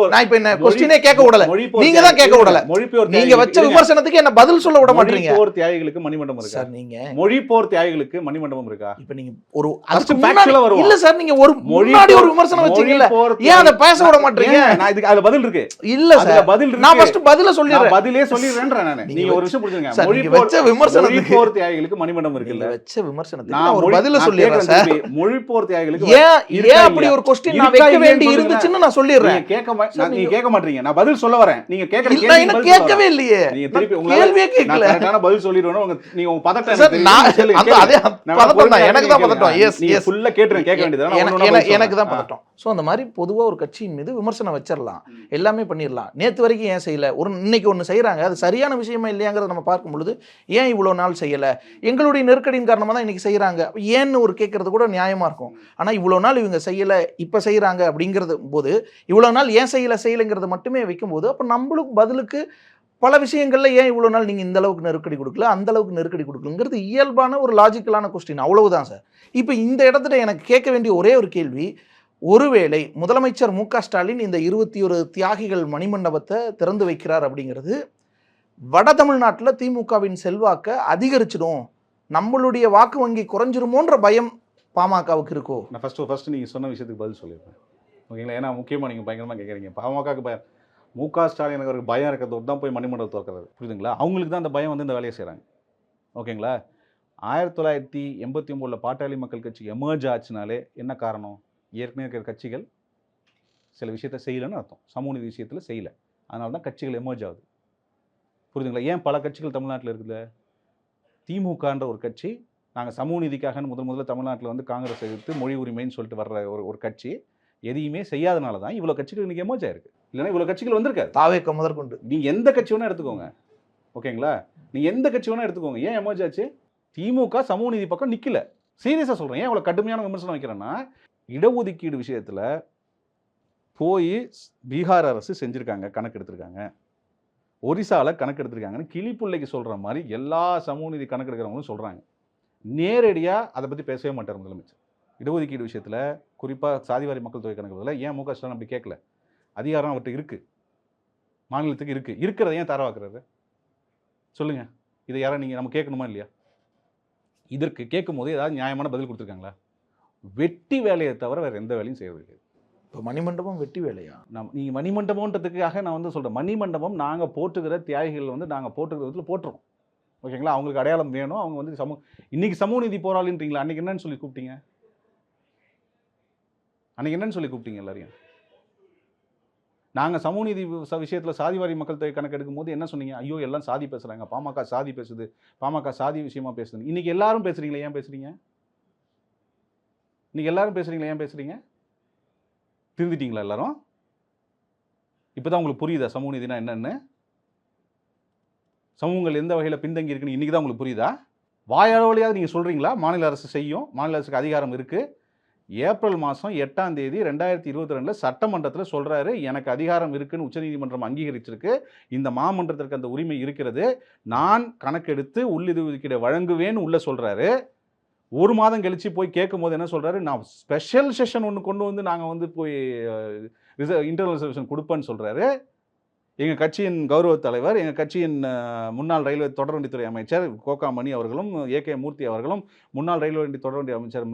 நான் இப்ப என்ன மொழி- கொஸ்டினே கேட்க விடல. நீங்க தான் கேட்க விடல. மொழிப்போர் நீங்க வச்ச. விமர்சனத்துக்கு என்ன பதில் சொல்ல விட மாட்டீங்க. மொழிப்போர் தியாகிகளுக்கு மணிமண்டபம் இருக்கா? சார் நீங்க மொழிப்போர் தியாகிகளுக்கு மணிமண்டபம் இருக்கா? இப்ப நீங்க ஒரு அதுக்கு முன்னாடி. இல்ல சார் நீங்க ஒரு முன்னாடி ஒரு விமர்சனம் வச்சீங்கல்ல மொழிப்போர் ஏன் அதை பேச விட மாட்டீங்க? நான் இதுக்கு அதுல பதில் இருக்கு. இல்ல சார். பதில் இருக்கு. நான் ஃபர்ஸ்ட் பதில நான் சொல்லிடுறேன் பதிலே சொல்லிடுறேன்றேன் நானு. நீங்க ஒரு விஷயம் புரிஞ்சுங்க மொழிப்போர் வச்ச விமர்சனத்துக்கு- மொழிப்போர் தியாகிகளுக்கு மணிமண்டபம் இருக்குல்ல. வச்ச விமர்சனத்துக்கு நான் ஒரு மொழி- பதில கேட்கறது சார். திருப்பி, மொழிப்போர் தியாகிகளுக்கு ஏன் ஏன் அப்படி? ஒரு கொஸ்டின் நான் வைக்க வேண்டி. இருந்துச்சுன்னு நான் சொல்லிடுறேன். கேட்க நீங்க கேட்க மாட்டீங்க. நான் பதில் சொல்ல வரேன். நீங்க கேட்கற நான் கேட்கவே. இல்லையே. நீங்க திருப்பி நான் கேட்கல. கரெக்டான பதில் சொல்லிடுவேன் உங்க நீங்க உங்க பதட்டம் சார் நான். அதே பதட்டம் தான் எனக்கு தான். பதட்டம். எஸ் எஸ் ஃபுல்லா கேட்டுறேன் கேட்க வேண்டியது எனக்கு தான். பதட்டம். ஸோ அந்த மாதிரி பொதுவாக ஒரு கட்சியின் மீது விமர்சனம் வச்சிடலாம். எல்லாமே பண்ணிடலாம். நேற்று வரைக்கும் ஏன் செய்யல? ஒரு இன்னைக்கு ஒன்று செய்கிறாங்க அது சரியான விஷயமா இல்லையாங்கிறத நம்ம பார்க்கும் பொழுது ஏன் இவ்வளோ நாள் செய்யலை? எங்களுடைய நெருக்கடியின் காரணமாக தான் இன்னைக்கு செய்கிறாங்க ஏன்னு ஒரு கேட்கறது கூட நியாயமாக இருக்கும். ஆனால் இவ்வளோ நாள் இவங்க செய்யலை இப்போ செய்கிறாங்க அப்படிங்கிறது போது இவ்வளோ நாள் ஏன் செய்யலை செய்யலைங்கிறத மட்டுமே வைக்கும்போது அப்போ நம்மளுக்கு பதிலுக்கு பல விஷயங்களில் ஏன் இவ்வளோ நாள் நீங்கள் இந்த அளவுக்கு நெருக்கடி கொடுக்கல அந்த அளவுக்கு நெருக்கடி கொடுக்கலங்கிறது இயல்பான ஒரு லாஜிக்கலான கொஸ்டின் அவ்வளவுதான் சார் இப்போ இந்த இடத்துல எனக்கு கேட்க வேண்டிய ஒரே ஒரு கேள்வி ஒருவேளை முதலமைச்சர் மு ஸ்டாலின் இந்த இருபத்தி ஒரு தியாகிகள் மணிமண்டபத்தை திறந்து வைக்கிறார் அப்படிங்கிறது வட தமிழ்நாட்டில் திமுகவின் செல்வாக்கை அதிகரிச்சிடும் நம்மளுடைய வாக்கு வங்கி குறைஞ்சிருமோன்ற பயம் பாமகவுக்கு இருக்கோ? நான் ஃபஸ்ட்டு ஃபஸ்ட்டு நீங்கள் சொன்ன விஷயத்துக்கு பதில் சொல்லியிருப்பேன் ஓகேங்களா? ஏன்னா முக்கியமாக நீங்கள் பயங்கரமாக கேட்குறீங்க பாமகவுக்கு பயம் மு க ஸ்டாலின் ஒரு பயம் இருக்கிறது. தான் போய் மணிமண்டபம் திறக்கிறது. புரியுதுங்களா? அவங்களுக்கு தான் அந்த பயம் வந்து இந்த வேலையை செய்கிறாங்க ஓகேங்களா? ஆயிரத்தி தொள்ளாயிரத்தி எண்பத்தி ஒம்போதில் பாட்டாளி மக்கள் கட்சி எமர்ஜ் ஆச்சுனாலே என்ன காரணம்? ஏற்கனவே இருக்கிற கட்சிகள் சில விஷயத்த செய்யலைன்னு அர்த்தம். சமூக நீதி விஷயத்தில் செய்யலை. அதனால தான் கட்சிகள் எமர்ஜ் ஆகுது. புரியுதுங்களா? ஏன் பல கட்சிகள் தமிழ்நாட்டில் இருக்குல்ல திமுகன்ற ஒரு கட்சி நாங்கள் சமூக நீதிக்காக முதல் முதல்ல தமிழ்நாட்டில் வந்து காங்கிரஸ் எதிர்த்து மொழி உரிமைன்னு சொல்லிட்டு வர்ற ஒரு ஒரு கட்சி எதையுமே செய்யாதனால தான் இவ்வளோ கட்சிகள் இன்றைக்கி எமர்ஜ் ஆயிருக்கு. இல்லைன்னா இவ்வளோ கட்சிகள் வந்திருக்காது. தாவேக்க முதற்கொண்டு. நீங்கள் எந்த கட்சி வேணால் எடுத்துக்கோங்க. ஓகேங்களா? நீங்கள் எந்த கட்சி வேணால் எடுத்துக்கோங்க. ஏன் எமர்ஜ் ஆச்சு? திமுக சமூக நீதி பக்கம் நிற்கல சீரியஸாக சொல்கிறேன் ஏன் இவ்வளோ கடுமையான விமர்சனம் வைக்கிறேன்னா இடஒதுக்கீடு விஷயத்தில் போய் பீகார் அரசு செஞ்சுருக்காங்க கணக்கு எடுத்திருக்காங்க. ஒரிசாவில் கணக்கு எடுத்திருக்காங்கன்னு கிளிப்புள்ளைக்கு சொல்கிற மாதிரி எல்லா சமூக நீதி கணக்கு எடுக்கிறவங்களும் சொல்கிறாங்க நேரடியாக அதை பற்றி பேசவே மாட்டார் முதலமைச்சர். இடஒதுக்கீடு விஷயத்தில் குறிப்பாக சாதிவாரி மக்கள் தொகை கணக்கு பதில் ஏன் மு க ஸ்டாலின் அப்படி கேட்கல அதிகாரம் அவர்கிட்ட இருக்குது மாநிலத்துக்கு இருக்குது இருக்கிறத ஏன் தரவாக்குறாரு சொல்லுங்கள் இதை யாரை நீங்கள் நம்ம கேட்கணுமா இல்லையா? இதற்கு கேட்கும் போது ஏதாவது நியாயமான பதில் கொடுத்துருக்காங்களா? வெட்டி வேலையை தவிர வேறு எந்த வேலையும் செய்யறது கிடையாது இப்போ மணிமண்டபம் வெட்டி வேலையா? நம் நீங்கள் மணிமண்டபம்ன்றதுக்காக நான் வந்து சொல்கிறேன் மணிமண்டபம் நாங்கள் போட்டுக்கிற தியாகிகள் வந்து நாங்கள் போட்டுக்கிற விதத்தில் போட்டுறோம் ஓகேங்களா? அவங்களுக்கு அடையாளம் வேணும். அவங்க வந்து சமூக இன்னைக்கு சமூக நீதி போராளின்றீங்களா? அன்னைக்கு என்னன்னு சொல்லி கூப்பிட்டீங்க? அன்னைக்கு என்னன்னு சொல்லி கூப்பிட்டீங்க எல்லாரையும்? நாங்கள் சமூக நீதி விஷயத்தில் சாதிவாரி மக்கள் தொகை கணக்கு எடுக்கும்போது என்ன சொன்னீங்க? ஐயோ எல்லாம் சாதி பேசுகிறாங்க பாமக சாதி பேசுது. பாமக சாதி விஷயமா பேசுது இன்றைக்கி எல்லாரும் பேசுகிறீங்களே ஏன் பேசுறீங்க? இன்றைக்கி எல்லாரும் பேசுகிறீங்களே ஏன் பேசுகிறீங்க திருந்திட்டீங்களா எல்லாரும்? இப்போதான் உங்களுக்கு புரியுதா சமூக நீதினா என்னென்னு? சமூகங்கள் எந்த வகையில் பின்தங்கி இருக்குன்னு இன்றைக்கி தான் உங்களுக்கு புரியுதா? வாயாளவழியாக நீங்கள் சொல்கிறீங்களா மாநில அரசு செய்யும் மாநில அரசுக்கு அதிகாரம் இருக்குது ஏப்ரல் மாதம் எட்டாம் தேதி ரெண்டாயிரத்தி இருபத்தி ரெண்டில் சட்டமன்றத்தில் சொல்கிறாரு எனக்கு அதிகாரம் இருக்குன்னு உச்சநீதிமன்றம் அங்கீகரிச்சிருக்கு. இந்த மாமன்றத்திற்கு அந்த உரிமை இருக்கிறது. நான் கணக்கெடுத்து உள்ளிதுக்கீடு வழங்குவேன்னு உள்ளே சொல்கிறாரு ஒரு மாதம் கழித்து போய் கேட்கும்போது என்ன சொல்கிறாரு நான் ஸ்பெஷல் செஷன் ஒன்று கொண்டு வந்து நாங்கள் வந்து போய் ரிசர்வ் இன்டர்னல் ரிசர்வேஷன் கொடுப்பேன்னு சொல்கிறாரு எங்கள் கட்சியின் கௌரவ தலைவர் எங்கள் கட்சியின் முன்னாள் ரயில்வே தொடர்வண்டித்துறை அமைச்சர் கோகாமணி அவர்களும் ஏகே மூர்த்தி அவர்களும் முன்னாள் ரயில்வே வண்டி தொடர்வண்டி அமைச்சர்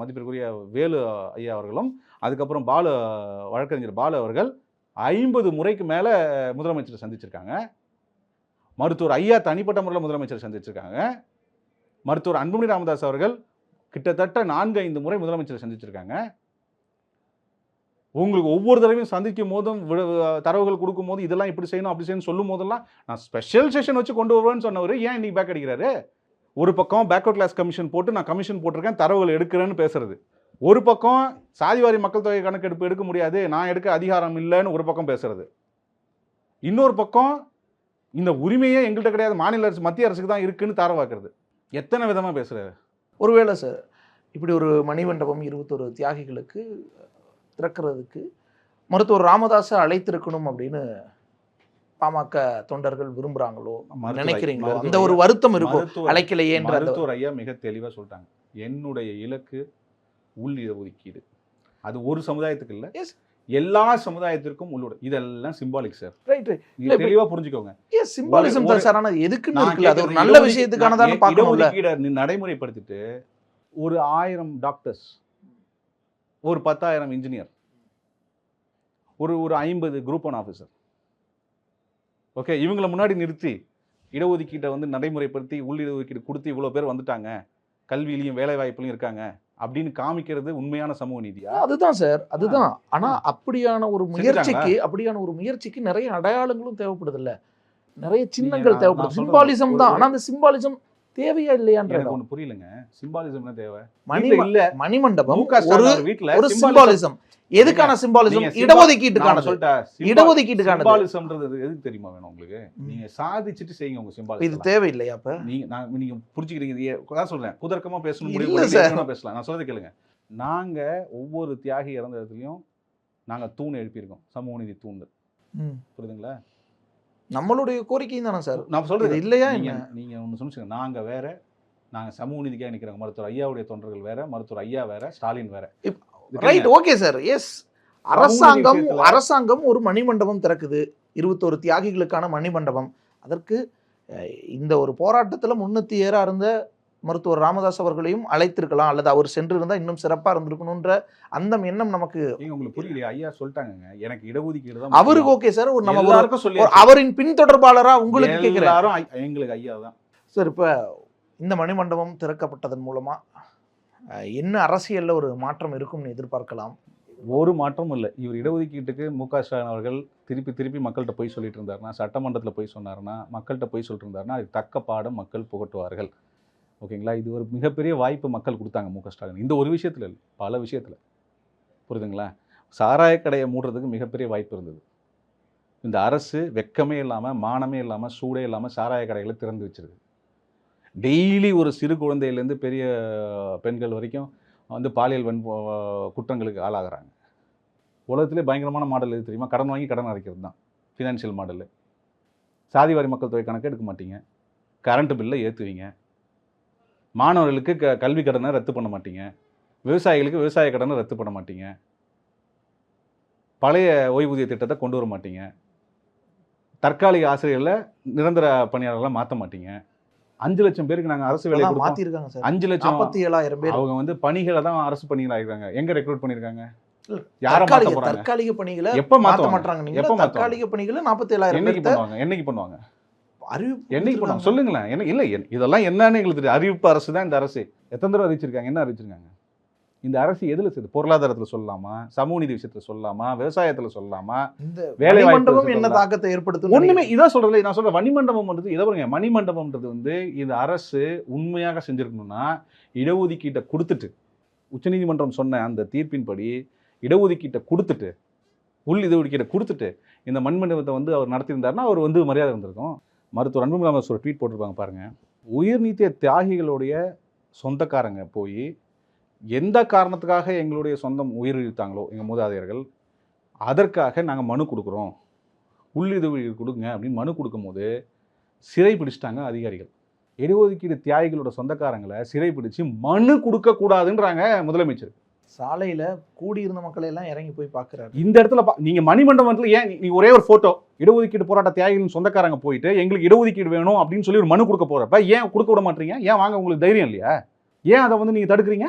மதிப்பிற்குரிய வேலு ஐயா அவர்களும் அதுக்கப்புறம் பாலு வழக்கறிஞர் பாலு அவர்கள் ஐம்பது முறைக்கு மேலே முதலமைச்சரை சந்திச்சிருக்காங்க. மருத்துவர் ஐயா தனிப்பட்ட முறையில் முதலமைச்சரை சந்திச்சிருக்காங்க. மருத்துவர் அன்புமணி ராமதாஸ் அவர்கள் கிட்டத்தட்ட நான்கு ஐந்து முறை முதலமைச்சரை சந்திச்சிருக்காங்க. உங்களுக்கு ஒவ்வொரு தடவையும் சந்திக்கும் போதும் தரவுகள் கொடுக்கும் போது இதெல்லாம் இப்படி செய்யணும் அப்படி செய்யணும் சொல்லும் போதெல்லாம் நான் ஸ்பெஷல் செஷன் வச்சு கொண்டு வருவேன்னு சொன்னவர் ஏன் இன்னைக்கு பேக் அடிக்கிறாரு? ஒரு பக்கம் பேக்வர்ட் கிளாஸ் கமிஷன் போட்டு நான் கமிஷன் போட்டிருக்கேன் தரவுகள் எடுக்கிறேன்னு பேசுறது. ஒரு பக்கம் சாதிவாரி மக்கள் தொகை கணக்கெடுப்பு எடுக்க முடியாது நான் எடுக்க அதிகாரம் இல்லைன்னு ஒரு பக்கம் பேசுறது. இன்னொரு பக்கம் இந்த உரிமையே எங்கள்கிட்ட கிடையாது மாநில அரசு மத்திய அரசுக்கு தான் இருக்குன்னு தாரவாக்குறது எத்தனை விதமாக பேசுகிறாரு ஒருவேளை சார் இப்படி ஒரு மணிமண்டபம் இருபத்தொரு தியாகிகளுக்கு திறக்கிறதுக்கு மருத்துவர் ராமதாஸை அழைத்திருக்கணும் அப்படின்னு பாமக தொண்டர்கள் விரும்புறாங்களோ மருத்துவர் நினைக்கிறீங்களோ? அந்த ஒரு வருத்தம் இருக்கும். அழைக்கலையேன்ற மருத்துவர் ஐயா மிக தெளிவாக சொல்லிட்டாங்க. என்னுடைய இலக்கு உள் ஒதுக்கீடு அது ஒரு சமுதாயத்துக்கு இல்லை. எல்லா சமுதாயத்திற்கும் உள்ளோட இதெல்லாம் சிம்பாலிக் சார் ரைட் ரைட் தெளிவா புரிஞ்சுக்கோங்க. ஏஸ் சிம்பாலிசம் தான் சார் ஆனால் எதுக்குன்னு இருக்குல்ல அது ஒரு நல்ல விஷயத்துக்கான தானே பார்க்கணும்ல. நடைமுறைப்படுத்திட்டு ஒரு ஆயிரம் டாக்டர்ஸ் ஒரு பத்தாயிரம் இன்ஜினியர் ஒரு ஒரு ஐம்பது குரூப் ஒன் ஆஃபீஸர் ஓகே இவங்களை முன்னாடி நிறுத்தி இடஒதுக்கீட்டை வந்து நடைமுறைப்படுத்தி உள் இடஒதுக்கீடு கொடுத்து இவ்வளோ பேர் வந்துட்டாங்க. கல்வியிலையும் வேலை வாய்ப்புலையும் இருக்காங்க. அப்படின்னு காமிக்கிறது உண்மையான சமூக நீதியா அதுதான் சார் அதுதான். ஆனா. அப்படியான ஒரு? முயற்சிக்கு அப்படியான ஒரு முயற்சிக்கு நிறைய அடையாளங்களும் தேவைப்படுது இல்ல நிறைய சின்னங்கள் தேவைப்படுது. சிம்பாலிசம் தான். ஆனா அந்த சிம்பாலிசம் தேவையா இல்லையான்ற. ஒன்று புரியலங்க. சிம்பாலிசம் தேவை? மணி இல்ல. மணிமண்டபம் மு க ஸ்டாலின் ஒரு சிம்பாலிசம் எதுக்கான சிம்பாலிசம் symbol- இடஒதுக்கீட்டுக்கானது. symbolismன்றது எதுக்கு தெரியுமா வேணும் உங்களுக்கு. நீங்க சாதிச்சுட்டு செய்யுங்க உங்க இது சிம்பாலிசம் தேவையில்லையா அப்ப? நீங்க நான் நீங்க புரிஞ்சுக்கிறீங்க. இது அதான் சொல்றேன். குதர்க்கமா பேசணும் முடிவு பேசலாம். நான் சொல்றதை கேளுங்க. நாங்க ஒவ்வொரு தியாகி இறந்த இடத்துலயும் நாங்க தூண் எழுப்பியிருக்கோம். சமூக நீதி தூண்கள். ம். புரியுதுங்களா? நம்மளுடைய கோரிக்கையும் தானே சார்? நான் சொல்றது இல்லையா நீங்க என்ன? நீங்க ஒன்று சொன்னீங்க நாங்க வேற நாங்க சமூக நீதிக்காக நிற்கிறாங்க மருத்துவர் ஐயாவுடைய தொண்டர்கள் வேற மருத்துவர் ஐயா வேற ஸ்டாலின் வேற. ரைட்? Okay sir. எஸ் அரசாங்கம் அரசாங்கம் ஒரு மணிமண்டபம் திறக்குது. இருபத்தோரு தியாகிகளுக்கான மணிமண்டபம். அதற்கு இந்த ஒரு போராட்டத்துல முன்னூத்தி ஏறா இருந்த மருத்துவர் ராமதாஸ் அவர்களையும் அழைத்திருக்கலாம் அல்லது அவர் சென்றிருந்தா இன்னும் சிறப்பா இருந்திருக்கணும்ன்ற அந்த எண்ணம் நமக்கு உங்களுக்கு புரியலையா? ஐயா சொல்லிட்டாங்கங்க. எனக்கு இடஒதுக்கீடு தான் அவருக்கு. ஓகே சார் ஒரு நம்ம எல்லாருக்கும் சொல்லி அவரின் பின்தொடர்பாளரா உங்களுக்கு ஐ- எங்களுக்கு ஐயா தான். சார் இப்போ இந்த மணிமண்டபம் திறக்கப்பட்டதன் மூலமா அஹ், என்ன அரசியல்ல ஒரு மாற்றம் இருக்கும்னு எதிர்பார்க்கலாம்? ஒரு மாற்றமும் இல்லை. இவர் இடஒதுக்கீட்டுக்கு மு க ஸ்டாலின் அவர்கள் திருப்பி திருப்பி மக்கள்கிட்ட போய் சொல்லிட்டு இருந்தாருன்னா சட்டமன்றத்தில் போய் சொன்னாருன்னா மக்கள்கிட்ட போய் சொல்லிட்டு இருந்தாருன்னா அதுக்கு தக்க பாடம் மக்கள் புகட்டுவார்கள். ஓகேங்களா? இது ஒரு மிகப்பெரிய வாய்ப்பு மக்கள் கொடுத்தாங்க மு ஸ்டாலின். இந்த ஒரு விஷயத்தில் இல்லை பல விஷயத்தில். புரியுதுங்களா? சாராய கடையை மூடுறதுக்கு மிகப்பெரிய வாய்ப்பு இருந்தது. இந்த அரசு வெக்கமே இல்லாமல் மானமே இல்லாமல் சூடே இல்லாமல் சாராய கடைகளை திறந்து வச்சிருக்கு. டெய்லி ஒரு சிறு குழந்தையிலேருந்து பெரிய பெண்கள் வரைக்கும் வந்து பாலியல் வன் குற்றங்களுக்கு ஆளாகிறாங்க. உலகத்திலே பயங்கரமான மாடல் எது தெரியுமா? கடன் வாங்கி கடன் அடைக்கிறது தான். ஃபினான்ஷியல் மாடலு சாதிவாரி மக்கள் தொகை கணக்கு எடுக்க மாட்டீங்க. கரண்ட் பில்லை ஏற்றுவீங்க மாணவர்களுக்கு க கல்வி கடனை ரத்து பண்ண மாட்டீங்க. விவசாயிகளுக்கு விவசாய கடனை ரத்து பண்ண மாட்டீங்க. பழைய ஓய்வூதிய திட்டத்தை கொண்டு வர மாட்டீங்க. தற்காலிக ஆசிரியர்களை நிரந்தர பணியாளர்களை மாற்ற மாட்டீங்க. அஞ்சு லட்சம் பேருக்கு நாங்கள் அரசு வேலை மாத்திருக்காங்க சார். அஞ்சு லட்சம் நாற்பத்தி ஏழாயிரம் பேர். அவங்க வந்து பணிகளை தான் அரசு பணிகள் ஆகிருக்காங்க எங்க ரெக்ரூட் மாத்த தற்காலிக பணிகளை எப்ப மாத்த மாட்டாங்க நீங்க? தற்காலிக பணிகளை நாற்பத்தி ஏழாயிரம் என்னைக்கு பண்ணுவாங்க? என்னைக்கு பண்ணுவாங்க? அறிவிப்பு என்னைக்கு கொடுத்திருக்காங்க. சொல்லுங்களேன். என்ன இல்ல என்- இதெல்லாம் என்னன்னு எங்களுக்கு தெரியும் அறிவிப்பு அரசு தான் இந்த அரசு. எத்தனை தடவை அறிவிச்சிருக்காங்க? என்ன அறிவிச்சிருக்காங்க? இந்த அரசு எதுல செய்யுது பொருளாதாரத்துல சொல்லலாமா? சமூக நீதி விஷயத்துல சொல்லலாமா? விவசாயத்துல சொல்லலாமா? இந்த வேலை மணிமண்டபம் என்ன. தாக்கத்தை ஏற்படுத்தும் ஒண்ணுமே இதான் சொல்றேன் நான் சொல்றேன். மணிமண்டபம்ன்றது இதை பாருங்க. மணிமண்டபம்ன்றது வந்து இந்த அரசு உண்மையாக செஞ்சிருக்கணும்னா இடஒதுக்கீட்டை கொடுத்துட்டு உச்சநீதிமன்றம் சொன்ன அந்த தீர்ப்பின்படி இடஒதுக்கீட்டை கொடுத்துட்டு உள் இடஒதுக்கீட்டை கொடுத்துட்டு இந்த மண்மண்டபத்தை வந்து அவர் நடத்தியிருந்தாருன்னா அவர் வந்து மரியாதை வந்திருக்கும் மருத்துவர் அன்புமில்லாம ஒரு ட்வீட் போட்டிருப்பாங்க பாருங்கள் உயிர் நீத்திய தியாகிகளுடைய சொந்தக்காரங்க போய் எந்த காரணத்துக்காக எங்களுடைய சொந்தம் உயிர் இழுத்தாங்களோ எங்கள் மூதாதையர்கள் அதற்காக நாங்கள் மனு கொடுக்குறோம். உள்ளிதவி கொடுங்க அப்படின்னு மனு கொடுக்கும்போது சிறை பிடிச்சிட்டாங்க அதிகாரிகள். இடஒதுக்கீடு தியாகிகளோட சொந்தக்காரங்களை சிறை பிடிச்சு மனு கொடுக்கக்கூடாதுன்றாங்க முதலமைச்சர். சாலையில கூடியிருந்த மக்களை எல்லாம் இறங்கி போய் பாக்குறாரு இந்த இடத்துல பா- நீங்க மணிமண்டபத்தில் ஏன் நீ ஒரே ஒரு போட்டோ இடஒதுக்கீடு போராட்ட தியாகிகளின் சொந்தக்காரங்க போயிட்டு எங்களுக்கு இடஒதுக்கீடு வேணும் அப்படின்னு சொல்லி ஒரு மனு கொடுக்க போறப்ப ஏன் கொடுக்க விட மாட்டீங்க? ஏன் வாங்க உங்களுக்கு தைரியம் இல்லையா? ஏன் அதை வந்து நீங்க தடுக்கிறீங்க?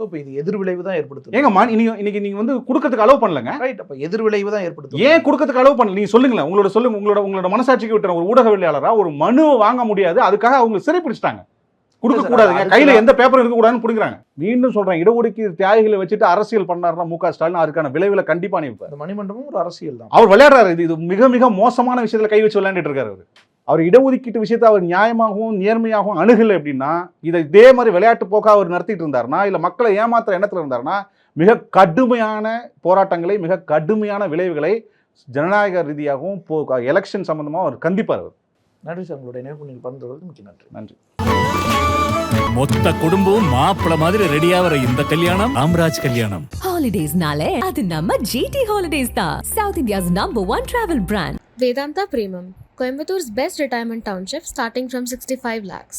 சோ இப்ப இது எதிர்விளைவு தான் ஏற்படுத்தும் ஏங்க மணி நீங்க இன்னைக்கு நீங்க வந்து கொடுக்கறதுக்கு அலோவ் பண்ணலங்க? ரைட் அப்ப எதிர்விளைவு தான் ஏற்படுத்தும் ஏன் கொடுக்கறதுக்கு அலோவ் பண்ணல? நீங்க சொல்லுங்களேன் உங்களோட சொல்லுங்க உங்களோட உங்களோட மனசாட்சிக்கு விட்டுற ஒரு ஊடகவியலாளரா ஒரு மனு வாங்க முடியாது அதுக்காக அவங்க சிறை பிடிச்சிட்டாங்க கொடுக்க கூடாதுங்க கையில எந்த பேப்பர் இருக்க கூடாதுன்னு புடிக்கிறாங்க மீண்டும் சொல்றேன் இடஒதுக்கீடு தியாகிகளை வச்சுட்டு அரசியல் பண்ணாருன்னா மு க. ஸ்டாலின் அதுக்கான விளைவுல கண்டிப்பா இந்த மணிமண்டபம் ஒரு அரசியல் தான். அவர் விளையாடுறாரு. இது இது மிக மிக மோசமான விஷயத்துல கை வச்சு விளையாண்டுட்டு இருக்காரு அவர். அவர் இடஒதுக்கீட்டு விஷயத்தை அவர் நியாயமாகவும் நேர்மையாகவும் அணுகலை அப்படின்னா இதை இதே மாதிரி விளையாட்டு போக்கா அவர் நடத்திட்டு இருந்தாருன்னா இல்ல மக்களை ஏமாத்துற எண்ணத்துல இருந்தாருன்னா மிக கடுமையான போராட்டங்களை மிக கடுமையான விளைவுகளை ஜனநாயக ரீதியாகவும் எலெக்ஷன் சம்பந்தமா அவர் கண்டிப்பார் அவர். நன்றி சார். உங்களுடைய நினைவு நீங்கள் மிக்க நன்றி. நன்றி. மொத்த குடும்பம் மாப்பிள மாதிரி ரெடியாகிற இந்த கல்யாணம் ராம்ராஜ் கல்யாணம். ஹாலிடேஸ்னாலே அது நம்ம ஜிடி ஹாலிடேஸ் தான். South India's number one travel brand Vedanta Premium, Coimbator's best retirement township starting from 65 lakhs.